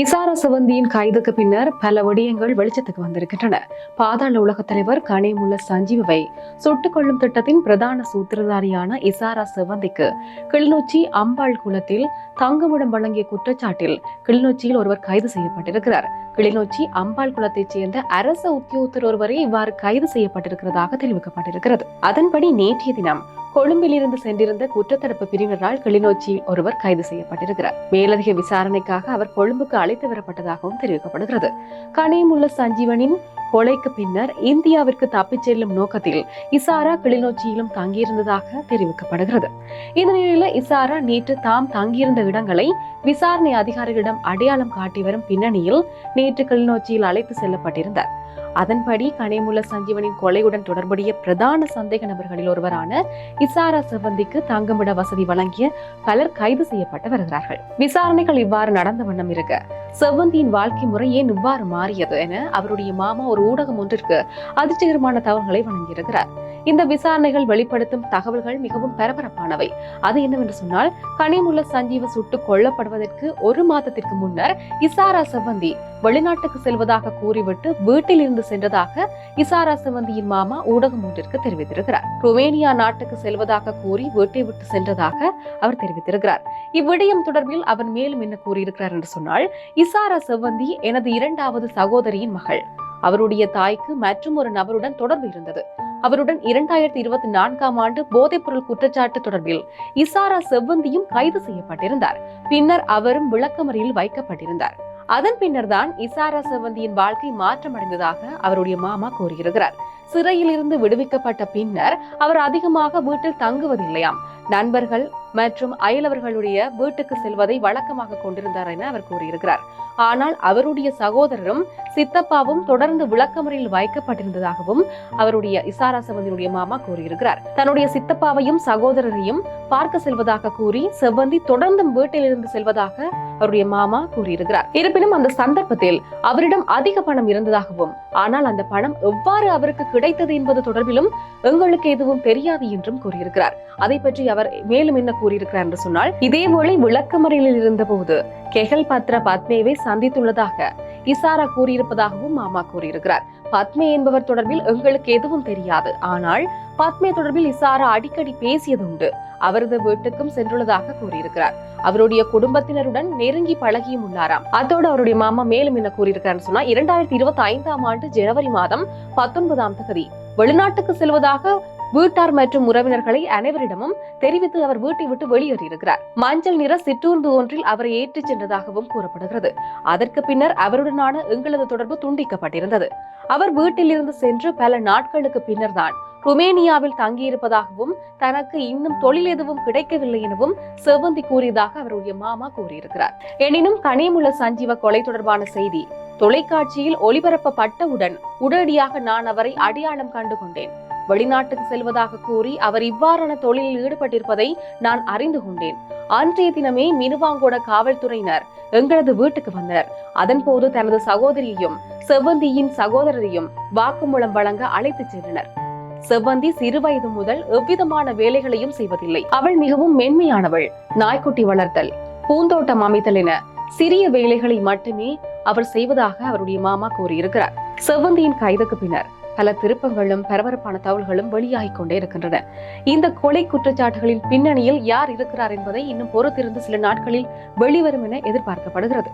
இசார சிவந்தியின் கைதுக்கு பின்னர் பல விடயங்கள் வெளிச்சத்துக்கு வந்திருக்கின்றன. பாதாள உலக தலைவர் கனேமுள்ள சஞ்சீவை சுட்டுக் கொள்ளும் திட்டத்தின் பிரதான சூத்திரதாரியான இசாரா சிவந்திக்கு கிளிநொச்சி அம்பாள் குளத்தில் தங்குமிடம் வழங்கிய குற்றச்சாட்டில் கிளிநொச்சியில் ஒருவர் கைது செய்யப்பட்டிருக்கிறார். கிளிநொச்சி அம்பாள் குளத்தைச் சேர்ந்த அரச உத்தியோகத்தர் ஒருவரே இவ்வாறு கைது செய்யப்பட்டிருக்கிறதாக தெரிவிக்கப்பட்டிருக்கிறது. அதன்படி நேற்றைய தினம் கொழும்பிலிருந்து சென்றிருந்த குற்றத்தடுப்பு பிரிவினரால் கிளிநொச்சி ஒருவர் கைது செய்யப்பட்டிருக்கிறார். மேலதிக விசாரணைக்காக அவர் கொழும்புக்கு அழைத்து வரப்பட்டதாகவும் தெரிவிக்கப்படுகிறது. கனியமுள்ள சஞ்சீவனின் கொலைக்கு பின்னர் இந்தியாவிற்கு தப்பிச் செல்லும் நோக்கத்தில் இசாரா கிளிநொச்சியிலும் தங்கியிருந்ததாக தெரிவிக்கப்படுகிறது. இந்த நிலையில இசாரா நேற்று தாம் தங்கியிருந்த இடங்களை விசாரணை அதிகாரிகளிடம் அடையாளம் காட்டி வரும் பின்னணியில் நேற்று கிளிநொச்சியில் அழைத்து செல்லப்பட்டிருந்தார். அதன்படி கனிமுள்ள சஞ்சீவனின் கொலையுடன் தொடர்புடைய பிரதான சந்தேக நபர்களில் ஒருவரான இசாரா சிவந்திக்கு தங்குமிட வசதி வழங்கிய பலர் கைது செய்யப்பட்டு வருகிறார்கள். விசாரணைகள் இவ்வாறு நடந்த வண்ணம் இருக்க செவ்வந்தியின் வாழ்க்கை முறை ஏன் இவ்வாறு மாறியது என அவருடைய மாமா ஒரு ஊடகம் ஒன்றிற்கு அதிர்ச்சிகரமான தகவல்களை வழங்கியிருக்கிறார். இந்த விசாரணைகள் வெளிப்படுத்தும் தகவல்கள் மிகவும் பரபரப்பானவை. அது என்னவென்று சொன்னால் கனிமுள்ள சஞ்சீவ சுட்டுக் கொல்லப்படுவதற்கு ஒரு மாதத்திற்கு முன்னர் இசாரா செவ்வந்தி வெளிநாட்டுக்கு செல்வதாக கூறிவிட்டு வீட்டில் இருந்து சென்றதாக இசாரா செவந்தியின் மாமா ஊடகம் ஒன்றிற்கு தெரிவித்திருக்கிறார். ருமேனியா நாட்டுக்கு செல்வதாக கூறி வீட்டை விட்டு சென்றதாக அவர் தெரிவித்திருக்கிறார். இவ்விடயம் தொடர்பில் அவர் மேலும் என்ன கூறியிருக்கிறார் என்று சொன்னால் இசாரா செவ்வந்தி எனது இரண்டாவது சகோதரியின் மகள். அவருடைய தாய்க்கு மற்றும் ஒரு நபருடன் தொடர்பு இருந்தது. அவருடன் இரண்டாயிரத்தி இருபத்தி நான்காம் ஆண்டு போதைப்பொருள் குற்றச்சாட்டு தொடர்பில் இசாரா செவ்வந்தியும் கைது செய்யப்பட்டிருந்தார். பின்னர் அவரும் விளக்கமறியில் வைக்கப்பட்டிருந்தார். அதன் பின்னர் தான் இசாரா செவ்வந்தியின் வாழ்க்கை மாற்றமடைந்ததாக அவருடைய மாமா கூறியிருக்கிறார். சிறையிலிருந்து விடுவிக்கப்பட்ட பின்னர் அவர் அதிகமாக வீட்டில் தங்குவதில்லையாம். நண்பர்கள் மற்றும் அயலவர்களுடைய வீட்டுக்கு செல்வதை வழக்கமாக கொண்டிருந்தார் என அவர் கூறியிருக்கிறார். ஆனால் அவருடைய சகோதரரும் சித்தப்பாவும் தொடர்ந்து விளக்கமறையில் வைக்கப்பட்டிருந்ததாகவும் அவருடைய இசாரா செவந்தியுடைய மாமா கூறியிருக்கிறார். தன்னுடைய சித்தப்பாவையும் சகோதரரையும் பார்க்க செல்வதாக கூறி செவ்வந்தி தொடர்ந்து வீட்டிலிருந்து செல்வதாக அவருடைய மாமா கூறியிருக்கிறார். இருப்பினும் அந்த சந்தர்ப்பத்தில் அவரிடம் அதிக பணம் இருந்ததாகவும் ஆனால் அந்த பணம் எவ்வாறு அவருக்கு கிடைத்தது என்பது தொடர்பிலும் எங்களுக்கு எதுவும் தெரியாது என்றும் கூறியிருக்கிறார். அதை பற்றி அவர் மேலும் என்ன கூறியிருக்கிறார் என்று சொன்னால் இதேவேளை விளக்கமறையில் இருந்தபோது கெகல் பத்ரா பத்மேவை சந்தித்துள்ளதாக இசாரா கூறியிருப்பதாகவும் மாமா கூறியிருக்கிறார். பத்மே என்பவர் தொடர்பில் எங்களுக்கு எதுவும் தெரியாது. ஆனால் பத்மே தொடர்பில் இசாரா அடிக்கடி பேசியதுண்டு. அவரது வீட்டுக்கும் சென்றுள்ளதாக கூறியிருக்கிறார். அவருடைய குடும்பத்தினருடன் நெருங்கி பழகியும் உள்ளாராம். அதோடு அவருடைய மாமா மேலும் என்ன கூறியிருக்காருன்னு சொன்னா இரண்டாயிரத்தி இருபத்தி ஐந்தாம் ஆண்டு ஜனவரி மாதம் பத்தொன்பதாம் தகுதி வெளிநாட்டுக்கு செல்வதாக வீட்டார் மற்றும் உறவினர்களை அனைவரிடமும் தெரிவித்து அவர் வீட்டை விட்டு வெளியேறியிருக்கிறார். மஞ்சள் நிற சிற்றூர்ந்து ஒன்றில் அவரை ஏற்றிச் சென்றதாகவும் கூறப்படுகிறது. அதற்கு பின்னர் அவருடனான எங்களது தொடர்பு துண்டிக்கப்பட்டிருந்தது. அவர் வீட்டில் இருந்து சென்று பல நாட்களுக்கு பின்னர் தான் ருமேனியாவில் தங்கியிருப்பதாகவும் தனக்கு இன்னும் தொழில் எதுவும் கிடைக்கவில்லை எனவும் செவ்வந்தி கூறியதாக அவருடைய மாமா கூறியிருக்கிறார். எனினும் கனிமுள்ள சஞ்சீவ கொலை தொடர்பான செய்தி தொலைக்காட்சியில் ஒளிபரப்பப்பட்டவுடன் உடனடியாக நான் அவரை அடையாளம் கண்டு கொண்டேன். வெளிநாட்டுக்கு செல்வதாக கூறி அவர் இவ்வாறான தொழிலில் ஈடுபட்டிருப்பதை நான் அறிந்து கொண்டேன். அன்றைய தினமே மினுவாங்கோட காவல்துறையினர் எங்களது வீட்டுக்கு வந்தனர். அதன் போது தனது சகோதரியையும் செவ்வந்தியின் சகோதரரையும் வாக்குமூலம் வழங்க அழைத்துச் சென்றனர். செவ்வந்தி சிறுவயது முதல் எவ்விதமான வேலைகளையும் செய்வதில்லை. அவள் மிகவும் மென்மையானவள். நாய்க்குட்டி வளர்த்தல் பூந்தோட்டம் அமைத்தல் என சிறிய வேலைகளை மட்டுமே அவர் செய்வதாக அவருடைய மாமா கூறியிருக்கிறார். செவ்வந்தியின் கைதுக்கு பின்னர் பல திருப்பங்களும் பரபரப்பான தகவல்களும் வெளியாகிக் கொண்டே இருக்கின்றன. இந்த கொலை குற்றச்சாட்டுகளின் பின்னணியில் யார் இருக்கிறார் என்பதை இன்னும் பொறுத்திருந்து சில நாட்களில் வெளிவரும் என எதிர்பார்க்கப்படுகிறது.